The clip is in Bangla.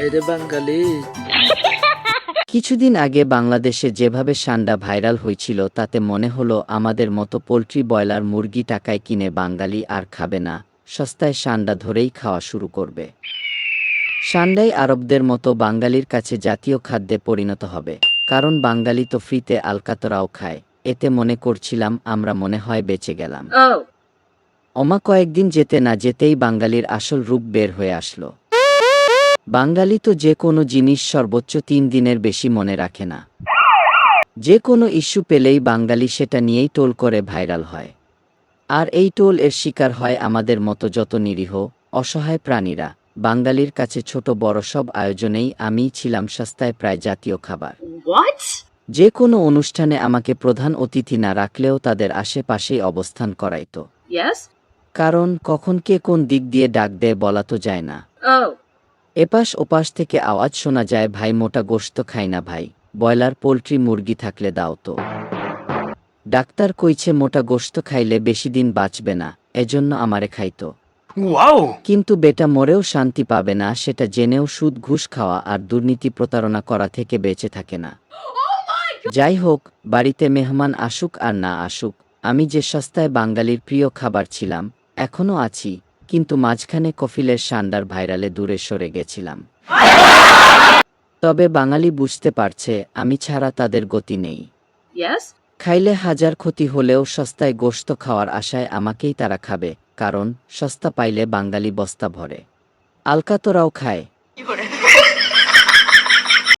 বাঙালি। কিছুদিন আগে বাংলাদেশে যেভাবে সান্ডা ভাইরাল হয়েছিল তাতে মনে হলো আমাদের মতো পোলট্রি ব্রয়লার মুরগি টাকায় কিনে বাঙালি আর খাবে না। সস্তায় সান্ডা ধরেই খাওয়া শুরু করবে। সান্ডাই আরবদের মতো বাঙালির কাছে জাতীয় খাদ্যে পরিণত হবে। কারণ বাঙালি তো ফ্রিতে আলকাতরাও খায়। এতে মনে করছিলাম আমরা মনে হয় বেঁচে গেলাম. অমা কয়েকদিন যেতে না যেতেই বাঙালির আসল রূপ বের হয়ে আসলো। বাঙালি তো যে কোনো জিনিস সর্বোচ্চ তিন দিনের বেশি মনে রাখে না। যে কোনো ইস্যু পেলেই বাঙালি সেটা নিয়েই টোল করে ভাইরাল হয়। আর এই টোল এর শিকার হয় আমাদের মতো যত নিরীহ অসহায় প্রাণীরা। বাঙালির কাছে ছোট বড় সব আয়োজনেই আমি ছিলাম সস্তায় প্রায় জাতীয় খাবার? যে কোনো অনুষ্ঠানে আমাকে প্রধান অতিথি না রাখলেও তাদের আশেপাশেই অবস্থান করাইতো। কারণ কখন কে কোন দিক দিয়ে ডাক দেয় বলা তো যায় না। Oh. এপাশ ওপাশ থেকে আওয়াজ শোনা যায় ভাই মোটা গোশত খাই না ভাই ব্রয়লার পোলট্রি মুরগি থাকলে দাও তো। ডাক্তার কইছে মোটা গোশত খাইলে বেশি দিন বাঁচবে না এজন্য আমারে খাইতো কিন্তু বেটা মরেও শান্তি পাবে না সেটা জেনেও সুদ ঘুষ খাওয়া আর দুর্নীতি প্রতারণা করা থেকে বেঁচে থাকে না। যাই হোক বাড়িতে মেহমান আসুক আর না আসুক আমি যে সস্তায় বাঙালির প্রিয় খাবার ছিলাম এখনও আছি। কিন্তু মাঝখানে কফিলের সান্ডার ভাইরালে দূরে সরে গেছিলাম। তবে বাঙালি বুঝতে পারছে আমি ছাড়া তাদের গতি নেই। খাইলে হাজার ক্ষতি হলেও সস্তায় গোশত খাওয়ার আশায় আমাকেই তারা খাবে কারণ সস্তা পাইলে বাঙালি বস্তা ভরে। আলকাতরাও খায়।